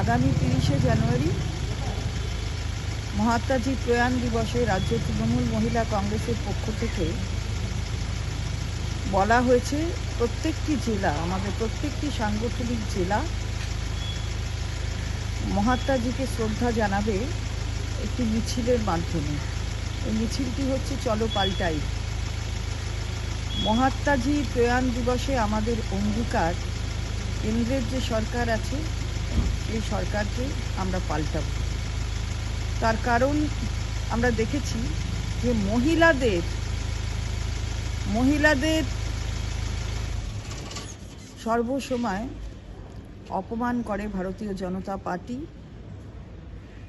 আগামী তিরিশে জানুয়ারি মহাত্মাজি প্রয়াণ দিবসে রাজ্য তৃণমূল মহিলা কংগ্রেসের পক্ষ থেকে বলা হয়েছে, প্রত্যেকটি জেলা, আমাদের প্রত্যেকটি সাংগঠনিক জেলা মহাত্মাজিকে শ্রদ্ধা জানাবে একটি মিছিলের মাধ্যমে। এই মিছিলটি হচ্ছে চলো পাল্টাই। মহাত্মাজি প্রয়াণ দিবসে আমাদের অঙ্গীকার, কেন্দ্রের যে সরকার আছে এই সরকারকে আমরা পাল্টাব। তার কারণ আমরা দেখেছি যে মহিলাদের মহিলাদের সর্বসময় অপমান করে ভারতীয় জনতা পার্টি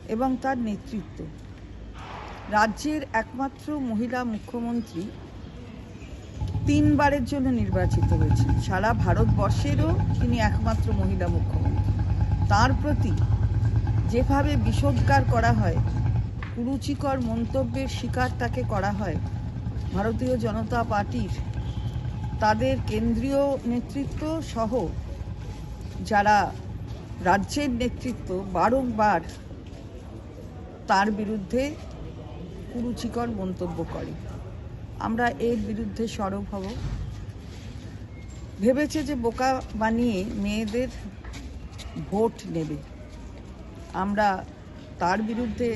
এবং তার নেতৃত্ব। রাজ্যের একমাত্র মহিলা মুখ্যমন্ত্রী তিনবারের জন্য নির্বাচিত হয়েছেন। সারা ভারতবর্ষেরও তিনি একমাত্র মহিলা মুখ্যমন্ত্রী। তার প্রতি যেভাবে বিষোদ্গার করা হয়, কুরুচিকর মন্তব্যের শিকার তাকে করা হয়। ভারতীয় জনতা পার্টির তাদের কেন্দ্রীয় নেতৃত্ব সহ যারা রাজ্যের নেতৃত্ব বারংবার তার বিরুদ্ধে কুরুচিকর মন্তব্য করে। আমরা এর বিরুদ্ধে সরব হব। ভেবেছে যে বোকা বানিয়ে মেয়েদের ভোট নেবে। আমরা তার বিরুদ্ধে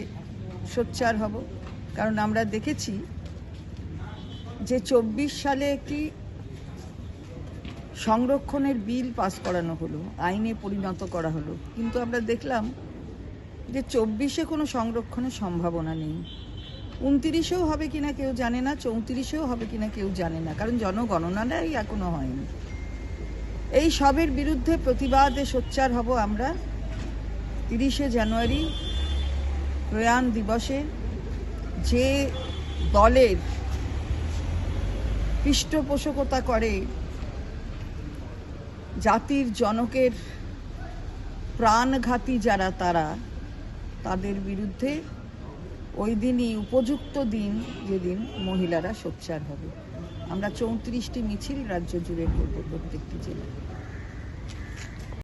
সোচ্চার হব, কারণ আমরা দেখেছি যে চব্বিশ সালে একটি সংরক্ষণের বিল পাস করানো হলো, আইনে পরিণত করা হলো। কিন্তু আমরা দেখলাম যে চব্বিশে কোনো সংরক্ষণের সম্ভাবনা নেই। উনতিরিশেও হবে কিনা কেউ জানে না, চৌত্রিশেও হবে কিনা কেউ জানে না, কারণ জনগণনাটাই এখনও হয়নি। এই সবের বিরুদ্ধে প্রতিবাদে সোচ্চার হব আমরা। তিরিশে জানুয়ারি প্রয়াণ দিবসে যে দলের পৃষ্ঠপোষকতা করে জাতির জনকের প্রাণঘাতী যারা তারা, তাদের বিরুদ্ধে ওই দিনই উপযুক্ত দিন, যেদিন মহিলারা সোচ্চার হবে। আমরা চৌত্রিশটি মিছিল রাজ্য জুড়ে করব প্রত্যেকটি জেলায়।